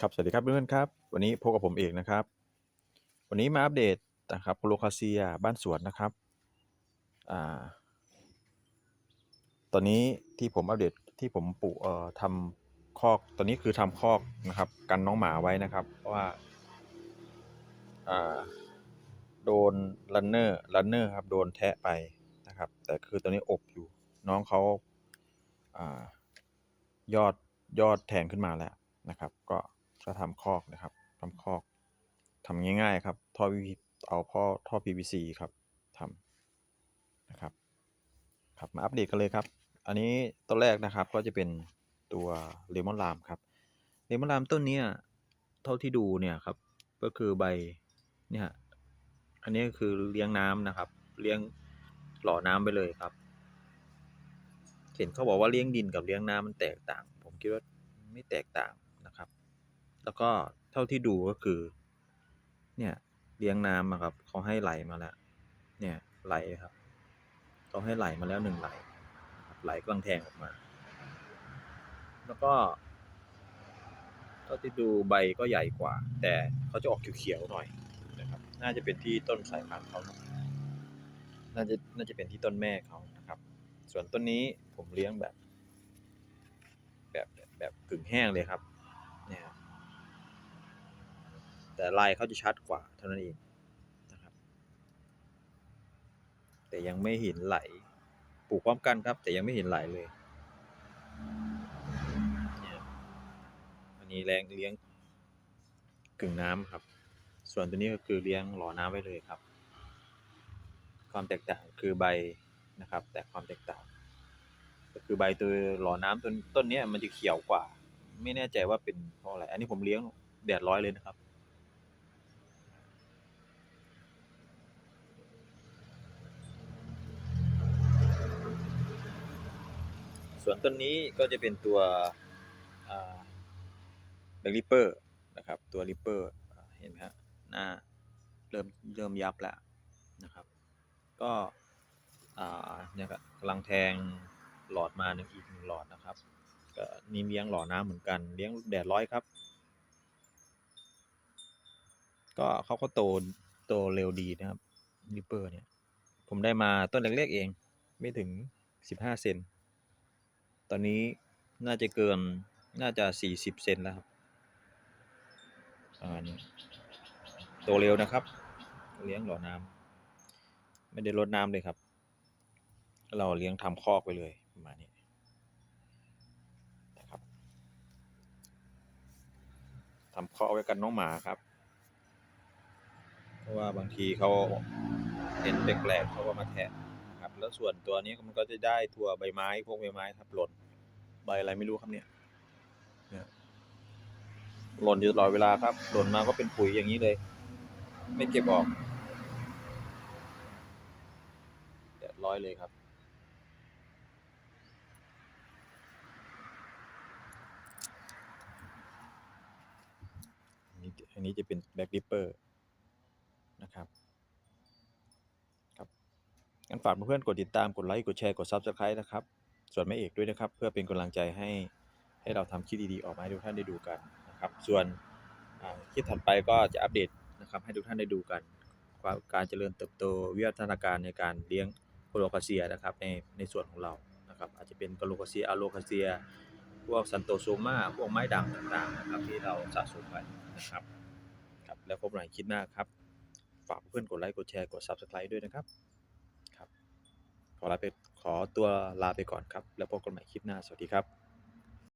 ครับสวัสดีครับเพื่อนๆครับ วันนี้พบกับผมเอกนะครับ วันนี้มาอัปเดตนะครับโคโลคาเซียบ้านสวนนะครับอ่าตอนนี้ที่ผมอัปเดตที่ผมปลูกเอ่อทำคอกตอนนี้คือทำคอกนะครับ กันน้องหมาไว้นะครับ เพราะว่าอ่าโดนรันเนอร์รันเนอร์ครับโดนแทะไปนะครับ แต่คือตอนนี้อบอยู่น้องเขาอ่ายอดยอดแทงขึ้นมาแล้วนะครับ ก็ก็ทำคอกนะครับทำคอกทำง่ายๆครับท่อ PVC เอาพ่อท่อ PVC ครับทำนะครับครับมาอัปเดตกันเลยครับ อันนี้ต้นแรกนะครับก็จะเป็นตัวเลมอนลามครับเลมอนลามต้นเนี้ยเท่าที่ดูเนี่ยครับก็คือใบเนี่ยอันนี้คือเลี้ยงน้ำนะครับ เลี้ยงหล่อน้ำไปเลยครับ เห็นเขาบอกว่าเลี้ยงดินกับเลี้ยงน้ำมันแตกต่าง ผมคิดว่าไม่แตกต่าง แล้วก็เท่าที่ดูก็คือ เนี่ยเลี้ยงน้ำอะครับเขาให้ไหลมาแล้ว เนี่ยไหลครับเขาให้ไหลมาแล้วหนึ่งไหล ไหลกลังแทงออกมา แล้วก็เท่าที่ดูใบก็ใหญ่กว่า แต่เขาจะออกเขียวๆหน่อยนะครับ น่าจะเป็นที่ต้นสายพันธุ์เขาน่าจะน่าจะเป็นที่ต้นแม่เขานะครับ ส่วนต้นนี้ผมเลี้ยงแบบ แบบแบบกึ่งแห้งเลยครับเนี่ยครับ แต่ลายเขาจะชัดกว่าเท่านั้นเองนะครับ แต่ยังไม่เห็นไหลปลูกพร้อมกันครับ แต่ยังไม่เห็นไหลเลยอันนี้แรงเลี้ยงกึ่งน้ำครับ ส่วนตัวนี้ก็คือเลี้ยงหล่อน้ำไว้เลยครับ ความแตกต่างคือใบนะครับ แต่ความแตกต่างก็คือใบตัวหล่อน้ำต้นต้นนี้มันจะเขียวกว่า ไม่แน่ใจว่าเป็นเพราะอะไร อันนี้ผมเลี้ยงแดดร้อยเลยนะครับ ส่วนต้นนี้ก็จะเป็นตัวแบล็กริปเปอร์นะครับ ตัวริปเปอร์เห็นไหมฮะหน้าเริ่มเริ่มยับแล้วนะครับ ก็เนี่ยกำลังแทงหลอดมาหนึ่งอีกหนึ่งหลอดนะครับก็นี่เลี้ยงหล่อน้ำเหมือนกันเลี้ยงแดดร้อยครับ ก็เขาก็โตโตเร็วดีนะครับริปเปอร์เนี่ย ผมได้มาต้นเล็กๆเอง ไม่ถึงสิบห้าเซน ตอนนี้น่าจะเกินน่าจะสี่สิบเซนแล้วครับประมาณนี้โตเร็วนะครับ เลี้ยงหล่อน้ำไม่ได้รดน้ำเลยครับ เราเลี้ยงทำคอกไปเลยประมาณนี้นะครับทำคอกไว้กันน้องหมาครับ เพราะว่าบางทีเขาเห็นแปลกๆเขาก็มาแทะ แล้วส่วนตัวนี้มันก็จะได้ทั่วใบไม้พวกใบไม้ครับหล่นใบอะไรไม่รู้ครับเนี่ยหล่นอยู่ตลอดเวลาครับ หล่นมาก็เป็นปุ๋ยอย่างนี้เลย ไม่เก็บออกเรียบร้อยเลยครับอันนี้จะเป็นแบ็กดิปเปอร์นะครับ งั้นฝากเพื่อนๆกดติดตามกดไลค์กดแชร์กด Subscribe นะครับ ส่วนแม่เอกด้วยนะครับ เพื่อเป็นกำลังใจให้ให้เราทำคลิปดีๆออกมาให้ทุกท่านได้ดูกันนะครับ ส่วนคลิปถัดไปก็จะอัปเดตนะครับให้ทุกท่านได้ดูกันว่าการเจริญเติบโตวิวัฒนาการในการเลี้ยงโคโลคาเซียนะครับในในส่วนของเรานะครับอาจจะเป็นโคโลคาเซียอะโลคาเซีย พวกซันโตโซมาพวกไม้ด่างต่างๆนะครับที่เราสะสมไว้นะครับครับแล้วพบกันใหม่คลิปหน้าครับ ฝากเพื่อนกดไลค์กดแชร์กด Subscribe ด้วยนะครับ ขอลาไปขอตัวลาไปก่อนครับ แล้วพบกันใหม่คลิปหน้า สวัสดีครับ